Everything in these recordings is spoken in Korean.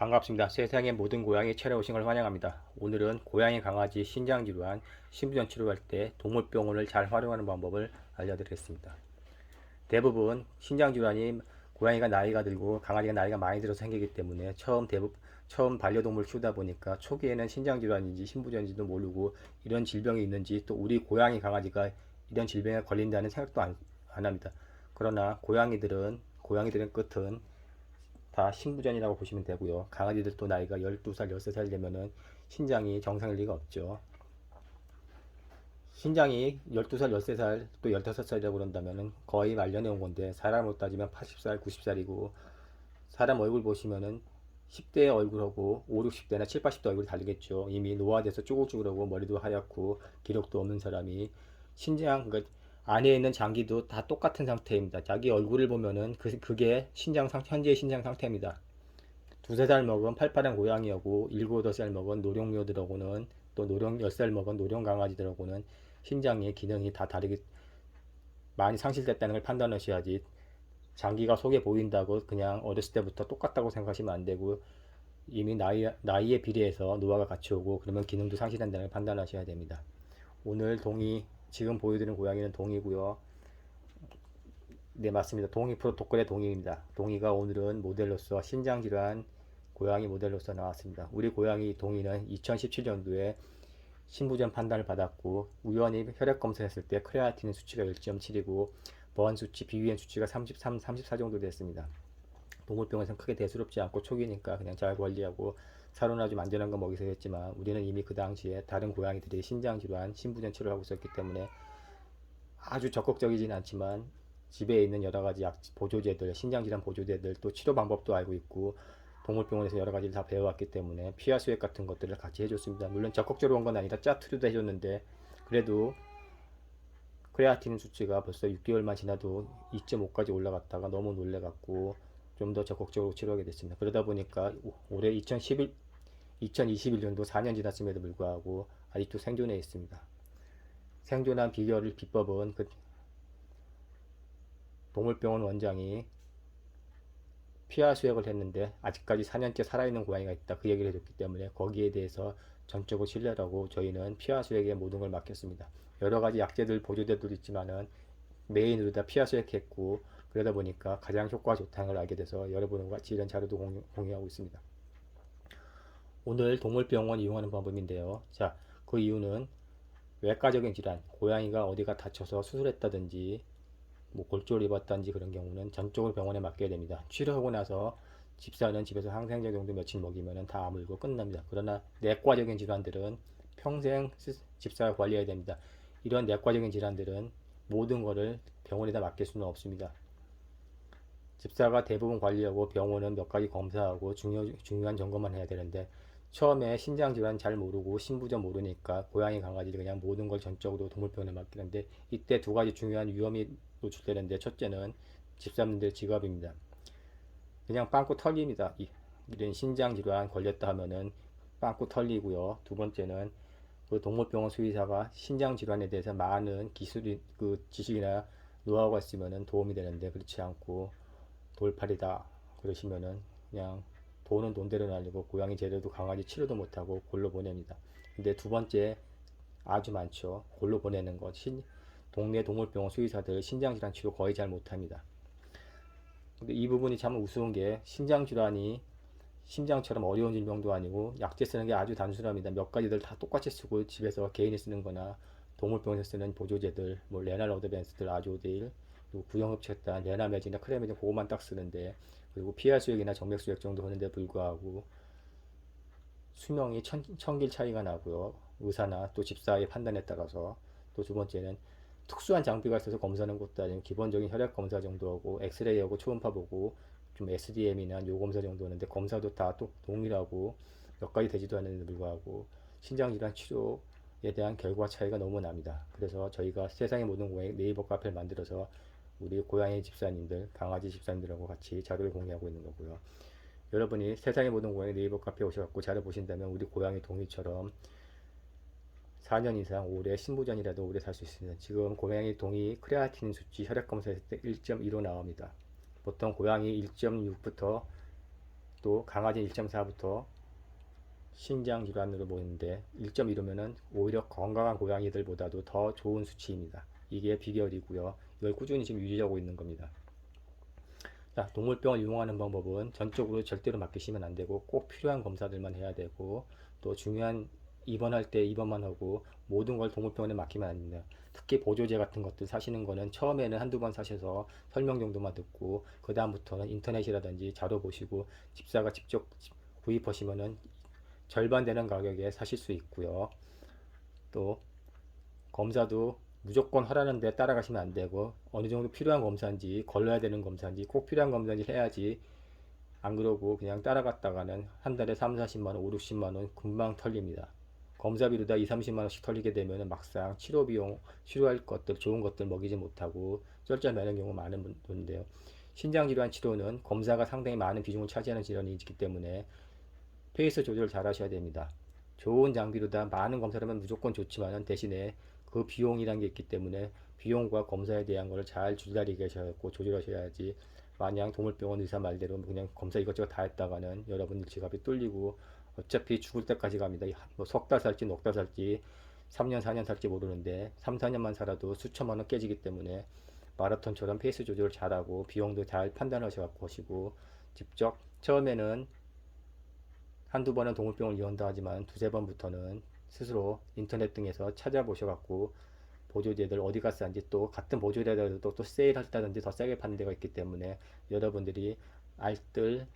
반갑습니다. 세상의 모든 고양이 찾아오신 걸 환영합니다. 오늘은 고양이 강아지 신장 질환, 신부전 치료할 때 동물병원을 잘 활용하는 방법을 알려드리겠습니다. 대부분 신장 질환이 고양이가 나이가 들고 강아지가 나이가 많이 들어서 생기기 때문에 처음 대부 처음 반려동물 키우다 보니까 초기에는 신장 질환인지 신부전인지도 모르고 이런 질병이 있는지 또 우리 고양이 강아지가 이런 질병에 걸린다는 생각도 안, 안 합니다. 그러나 고양이들은 고양이들의 끝은 다 신부전이라고 보시면 되고요. 강아지들도 나이가 12살, 13살 되면은 신장이 정상일 리가 없죠. 신장이 12살, 13살, 또 15살이라고 그런다면은 거의 말년에 온 건데 사람으로 따지면 80살, 90살이고 사람 얼굴 보시면은 10대 얼굴하고 5, 60대나 7, 80대 얼굴이 다르겠죠. 이미 노화돼서 쭈글쭈글하고 머리도 하얗고 기력도 없는 사람이 신장 그 안에 있는 장기도 다 똑같은 상태입니다. 자기 얼굴을 보면은 그, 그게 신장 상 현재의 신장 상태입니다. 두세 살 먹은 팔팔한 고양이하고 일곱 여덟 살 먹은 노령묘들하고는 또 노령 열 살 먹은 노령 강아지들하고는 신장의 기능이 다 다르게 많이 상실됐다는 걸 판단하셔야지 장기가 속에 보인다고 그냥 어렸을 때부터 똑같다고 생각하시면 안 되고 이미 나이, 나이에 비례해서 노화가 같이 오고 그러면 기능도 상실한다는 걸 판단하셔야 됩니다. 오늘 동이 지금 보여드리는 고양이는 동이고요. 네 맞습니다. 동이 프로토콜의 동이입니다. 동이가 오늘은 모델로서 신장질환 고양이 모델로서 나왔습니다. 우리 고양이 동이는 2017년도에 신부전 판단을 받았고 우연히 혈액 검사했을 때 크레아틴 수치가 1.7이고 보안 수치, 비위엔 수치가 33, 34 정도 됐습니다. 동물병원에서는 크게 대수롭지 않고 초기니까 그냥 잘 관리하고 사료나 좀 안전한 거 먹이서 했지만 우리는 이미 그 당시에 다른 고양이들이 신장질환, 신부전 치료를 하고 있었기 때문에 아주 적극적이진 않지만 집에 있는 여러 가지 약 보조제들, 신장질환 보조제들 또 치료 방법도 알고 있고 동물병원에서 여러 가지를 다 배워왔기 때문에 피하 수액 같은 것들을 같이 해줬습니다. 물론 적극적으로 한 건 아니라 짜투리도 해줬는데 그래도 크레아틴 수치가 벌써 6개월만 지나도 2.5까지 올라갔다가 너무 놀래갖고 좀 더 적극적으로 치료하게 됐습니다. 그러다 보니까 올해 2011, 2021년도 4년 지났음에도 불구하고 아직도 생존해 있습니다. 생존한 비결을 비법은 그 동물병원 원장이 피하 수액을 했는데 아직까지 4년째 살아있는 고양이가 있다 그 얘기를 해줬기 때문에 거기에 대해서 전적으로 신뢰하고 저희는 피하 수액에 모든 걸 맡겼습니다. 여러 가지 약제들 보조제도 있지만은 메인으로 다 피하 수액했고 그러다 보니까 가장 효과가 좋다는 걸 알게 돼서 여러분과 같이 이런 자료도 공유, 공유하고 있습니다. 오늘 동물병원 이용하는 방법인데요. 자, 그 이유는 외과적인 질환, 고양이가 어디가 다쳐서 수술했다든지 뭐 골절 입었다든지 그런 경우는 전적으로 병원에 맡겨야 됩니다. 치료하고 나서 집사는 집에서 항생제 정도 며칠 먹이면 다 아물고 끝납니다. 그러나 내과적인 질환들은 평생 집사가 관리해야 됩니다. 이런 내과적인 질환들은 모든 것을 병원에다 맡길 수는 없습니다. 집사가 대부분 관리하고 병원은 몇 가지 검사하고 중요, 중요한 점검만 해야 되는데 처음에 신장 질환 잘 모르고 신부전 모르니까 고양이 강아지를 그냥 모든 걸 전적으로 동물병원에 맡기는데 이때 두 가지 중요한 위험이 노출되는데 첫째는 집사님들 직업입니다. 그냥 빵꾸 털립니다. 이런 신장 질환 걸렸다 하면은 빵꾸 털리고요. 두 번째는 그 동물병원 수의사가 신장 질환에 대해서 많은 기술이 그 지식이나 노하우가 있으면은 도움이 되는데 그렇지 않고 돌팔이다 그러시면은 그냥 돈은 돈대로 날리고 고양이 재료도 강아지 치료도 못하고 골로 보냅니다. 근데 두 번째 아주 많죠. 골로 보내는 것. 신, 동네 동물병원 수의사들 신장질환 치료 거의 잘 못합니다. 근데 이 부분이 참 우스운 게 신장질환이 심장처럼 어려운 질병도 아니고 약제 쓰는 게 아주 단순합니다. 몇 가지들 다 똑같이 쓰고 집에서 개인이 쓰는 거나 동물병원에서 쓰는 보조제들, 뭐 레날 어드밴스들, 아조데일, 그리고 구형흡착단, 레나메진이나 크레메진 그것만 딱 쓰는데 그리고 피할 수액이나 정맥 수액 정도 하는데 불구하고 수명이 천, 천길 차이가 나고요. 의사나 또 집사의 판단에 따라서 또 두 번째는 특수한 장비가 있어서 검사하는 것도 아니고 기본적인 혈액 검사 정도 하고 엑스레이하고 초음파 보고 좀 SDM이나 요 검사 정도 하는데 검사도 다 또 동일하고 몇 가지 되지도 않는데 불구하고 신장 질환 치료에 대한 결과 차이가 너무 납니다. 그래서 저희가 세상의 모든 고양이 네이버 카페를 만들어서 우리 고양이 집사님들, 강아지 집사님들하고 같이 자료를 공유하고 있는 거고요. 여러분이 세상의 모든 고양이 네이버 카페에 오셔갖고 자료 보신다면 우리 고양이 동이처럼 4년 이상 오래 신부전이라도 오래 살 수 있습니다. 지금 고양이 동이 크레아틴 수치 혈액 검사했을 때1.15 나옵니다. 보통 고양이 1.6부터 또 강아지 1.4부터 신장 질환으로 보이는데 1.1이면은 오히려 건강한 고양이들보다도 더 좋은 수치입니다. 이게 비결이고요. 이걸 꾸준히 지금 유지하고 있는 겁니다. 자, 동물병을 이용하는 방법은 전적으로 절대로 맡기시면 안 되고 꼭 필요한 검사들만 해야 되고 또 중요한 입원할 때 입원만 하고 모든 걸 동물병원에 맡기면 안 됩니다. 특히 보조제 같은 것들 사시는 거는 처음에는 한두 번 사셔서 설명 정도만 듣고 그 다음부터는 인터넷이라든지 자료 보시고 집사가 직접 구입하시면은 절반 되는 가격에 사실 수 있고요. 또 검사도 무조건 하라는데 따라가시면 안 되고 어느 정도 필요한 검사인지 걸러야 되는 검사인지 꼭 필요한 검사인지 해야지 안 그러고 그냥 따라갔다가는 한 달에 3, 40만 원, 5, 60만 원 금방 털립니다. 검사비로 다 2, 30만 원씩 털리게 되면 막상 치료 비용, 치료할 것들, 좋은 것들 먹이지 못하고 쩔쩔매는 경우가 많은 분인데요. 신장질환 치료는 검사가 상당히 많은 비중을 차지하는 질환이기 때문에 페이스 조절 잘 하셔야 됩니다. 좋은 장비로 다 많은 검사를 하면 무조건 좋지만 대신에 그 비용이란 게 있기 때문에 비용과 검사에 대한 걸잘 줄다리게 하셔고 조절하셔야지 마냥 동물병원 의사 말대로 그냥 검사 이것저것 다 했다가는 여러분들 지갑이 뚫리고 어차피 죽을 때까지 갑니다. 뭐 석 달 살지 넉 달 살지 3년 4년 살지 모르는데 3, 4년만 살아도 수천만 원 깨지기 때문에 마라톤처럼 페이스 조절을 잘하고 비용도 잘 판단하셔갖고 하시고 직접 처음에는 한두 번은 동물병을 이용한다 하지만 두세 번부터는 스스로 인터넷 등에서 찾아보셔갖고 보조제들 어디가 싼지 또 같은 보조제라도 또 세일했다든지 더 싸게 파는 데가 있기 때문에 여러분들이 알뜰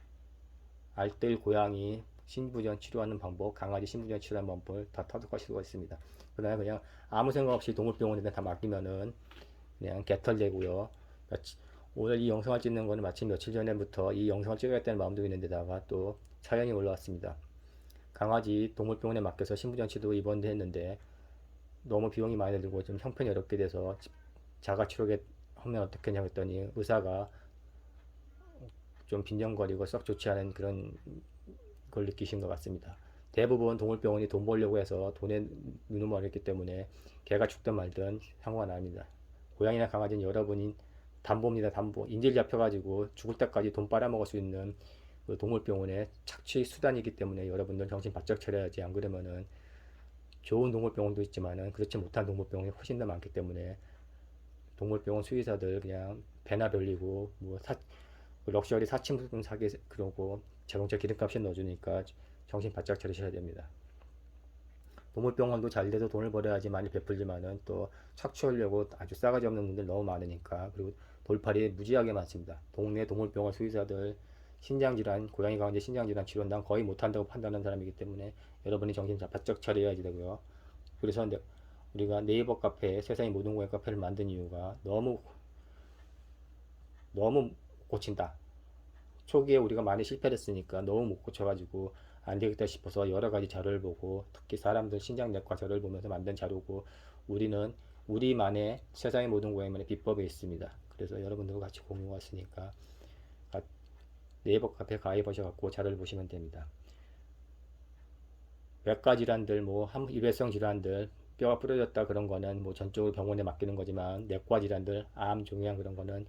알뜰 고양이 신부전 치료하는 방법, 강아지 신부전 치료하는 방법을 다 터득하실 수가 있습니다. 그러나 그냥 아무 생각 없이 동물병원에 다 맡기면은 그냥 개털되고요. 오늘 이 영상을 찍는 거는 마침 며칠 전에부터 이 영상을 찍어야겠다는 마음도 있는데다가 또 사연이 올라왔습니다. 강아지 동물병원에 맡겨서 신부전 치도 입원도 했는데 너무 비용이 많이 들고 좀 형편이 어렵게 돼서 자가치료에 하면 어떻겠냐고 했더니 의사가 좀 빈정거리고 썩 좋지 않은 그런 걸 느끼신 것 같습니다. 대부분 동물병원이 돈 벌려고 해서 돈에 눈을 멀었기 때문에 개가 죽든 말든 상관 안 합니다. 고양이나 강아지는 여러분이 담보입니다. 담보. 인질 잡혀가지고 죽을 때까지 돈 빨아먹을 수 있는 그 동물병원의 착취 수단이기 때문에 여러분들 정신 바짝 차려야지 안 그러면은 좋은 동물병원도 있지만은 그렇지 못한 동물병원이 훨씬 더 많기 때문에 동물병원 수의사들 그냥 배나 돌리고 뭐 사, 럭셔리 사칭품 사기 그러고 자동차 기름값에 넣어주니까 정신 바짝 차리셔야 됩니다. 동물병원도 잘 돼서 돈을 벌어야지 많이 베풀지만은 또 착취하려고 아주 싸가지 없는 분들 너무 많으니까 그리고 돌팔이 무지하게 많습니다. 동네 동물병원 수의사들 신장질환, 고양이 강아지 신장질환 치료는 거의 못한다고 판단하는 사람이기 때문에 여러분이 정신 바짝 차려야지 되고요. 그래서 우리가 네이버 카페, 세상의 모든 고양 카페를 만든 이유가 너무 너무 고친다. 초기에 우리가 많이 실패를 했으니까 너무 못 고쳐가지고 안 되겠다 싶어서 여러 가지 자료를 보고 특히 사람들 신장내과 자료를 보면서 만든 자료고 우리는 우리만의 세상의 모든 고양이만의 비법이 있습니다. 그래서 여러분들과 같이 공유했으니까 네이버 카페 가입하셔갖고 자료를 보시면 됩니다. 외과 질환들, 뭐 일회성 질환들, 뼈가 부러졌다 그런 거는 뭐 전적으로 병원에 맡기는 거지만 내과 질환들, 암, 종양 그런 거는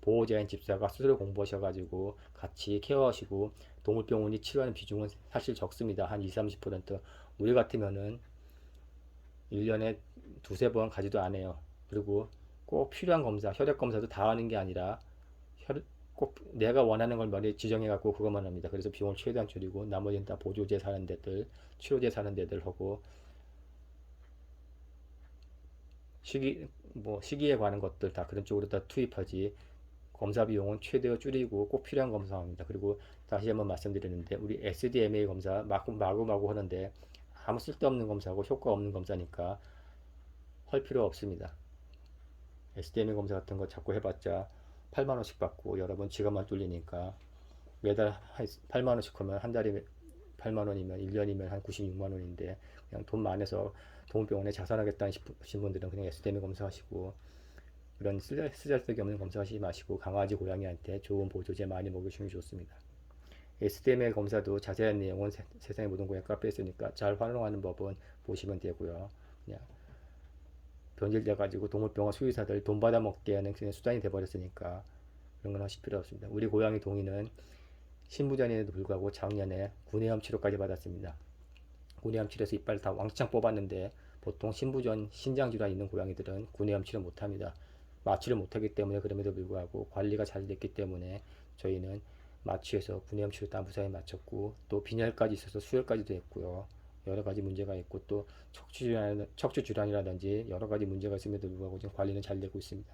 보호자인 집사가 스스로 공부하셔가지고 같이 케어하시고 동물병원이 치료하는 비중은 사실 적습니다. 한 20, 30% 우리 같으면은 1년에 두세 번 가지도 않아요. 그리고 꼭 필요한 검사, 혈액 검사도 다 하는 게 아니라 혈, 꼭 내가 원하는 걸 머리에 지정해 갖고 그것만 합니다. 그래서 비용을 최대한 줄이고 나머지는 다 보조제 사는 데들, 치료제 사는 데들 하고 시기 뭐 시기에 관한 것들 다 그런 쪽으로 다 투입하지 검사 비용은 최대로 줄이고 꼭 필요한 검사합니다. 그리고 다시 한번 말씀드리는데 우리 SDMA 검사 마구 마구 마구 하는데 아무 쓸데없는 검사고 효과 없는 검사니까 할 필요 없습니다. SDMA 검사 같은 거 자꾸 해봤자 8만 원씩 받고 여러분 지갑만 뚫리니까 매달 8만 원씩 하면 한 달에 8만 원이면 1년이면 한 96만 원인데 그냥 돈 많아서 동물병원에 자살하겠다는 싶으신 분들은 그냥 SDM 검사하시고 그런 쓰잘데기 없는 검사하시지 마시고 강아지 고양이한테 좋은 보조제 많이 먹여주는 게 좋습니다. SDML 검사도 자세한 내용은 세, 상의 모든 고양 카페에 있으니까 잘 활용하는 법은 보시면 되고요. 그냥 변질돼 가지고 동물병원 수의사들 돈 받아 먹게 하는 그냥 수단이 돼 버렸으니까 그런 건 하실 필요 없습니다. 우리 고양이 동이는 신부전에도 불구하고 작년에 구내염 치료까지 받았습니다. 구내염 치료에서 이빨 다 왕창 뽑았는데 보통 신부전 신장 질환 있는 고양이들은 구내염 치료 못합니다. 마취를 못하기 때문에 그럼에도 불구하고 관리가 잘 됐기 때문에 저희는 마취해서 구내염 치료 다 무사히 마쳤고 또 빈혈까지 있어서 수혈까지도 했고요. 여러 가지 문제가 있고 또 척추 질환, 척추 질환이라든지 여러 가지 문제가 있음에도 불구하고 지금 관리는 잘 되고 있습니다.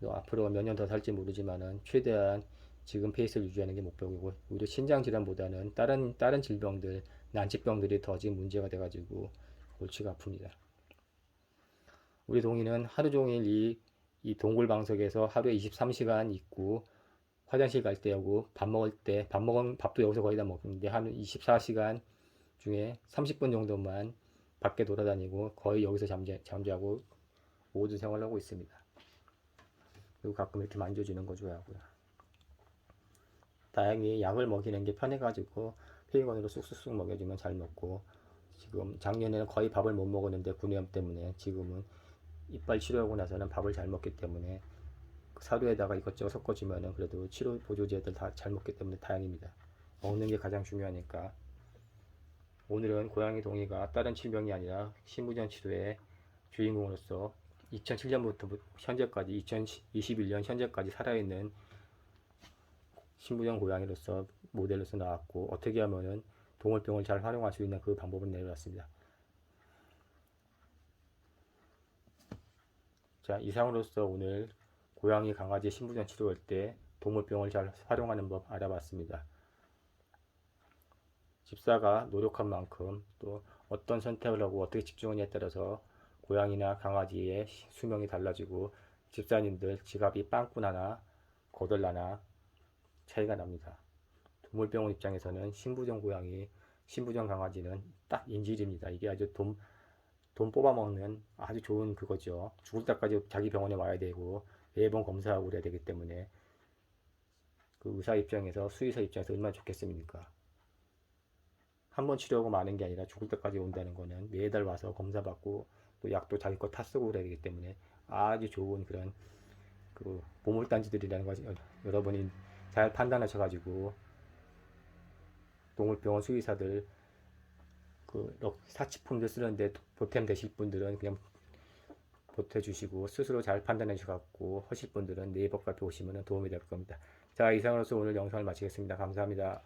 또 앞으로 몇 년 더 살지 모르지만은 최대한 지금 페이스를 유지하는 게 목표이고 오히려 신장 질환보다는 다른 다른 질병들 난치병들이 더 지금 문제가 돼가지고 골치가 아픕니다. 우리 동이는 하루 종일 이, 이 동굴 방석에서 하루에 23시간 있고 화장실 갈 때하고 밥 먹을 때 밥 먹은 밥도 여기서 거의 다 먹는데 한 24시간 중에 30분 정도만 밖에 돌아다니고 거의 여기서 잠자, 잠자고 모든 생활을 하고 있습니다. 그리고 가끔 이렇게 만져주는 거 좋아하고요. 다행히 약을 먹이는 게 편해가지고 페이건으로 쑥쑥쑥 먹여주면 잘 먹고 지금 작년에는 거의 밥을 못 먹었는데 구내염 때문에 지금은 이빨 치료하고 나서는 밥을 잘 먹기 때문에 그 사료에다가 이것저것 섞어주면은 그래도 치료 보조제들 다 잘 먹기 때문에 다행입니다. 먹는 게 가장 중요하니까 오늘은 고양이 동이가 다른 질병이 아니라 신부전 치료의 주인공으로서 2007년부터 현재까지 2021년 현재까지 살아있는 신부전 고양이로서 모델로서 나왔고 어떻게 하면은 동물병을 잘 활용할 수 있는 그 방법을 내려왔습니다. 자 이상으로서 오늘 고양이 강아지 신부전 치료할 때 동물병을 잘 활용하는 법 알아봤습니다. 집사가 노력한 만큼 또 어떤 선택을 하고 어떻게 집중하냐에 따라서 고양이나 강아지의 수명이 달라지고 집사님들 지갑이 빵꾸 나나 거덜나나 차이가 납니다. 동물병원 입장에서는 신부전 고양이, 신부전 강아지는 딱 인질입니다. 이게 아주 돈, 돈 뽑아먹는 아주 좋은 그거죠. 죽을 때까지 자기 병원에 와야 되고 매번 검사하고 그래야 되기 때문에 그 의사 입장에서 수의사 입장에서 얼마나 좋겠습니까? 한 번 치료하고 마는 게 아니라 죽을 때까지 온다는 거는 매달 와서 검사받고 또 약도 자기 거다 쓰고 그래야 되기 때문에 아주 좋은 그런 그 보물단지들이라는 것이 여러분이 잘 판단하셔가지고 동물병원 수의사들 그 럭- 사치품들 쓰는데 보탬 되실 분들은 그냥 보태주시고 스스로 잘 판단해 주셔갖고 하실 분들은 네이버 카페 오시면 도움이 될 겁니다. 자 이상으로서 오늘 영상을 마치겠습니다. 감사합니다.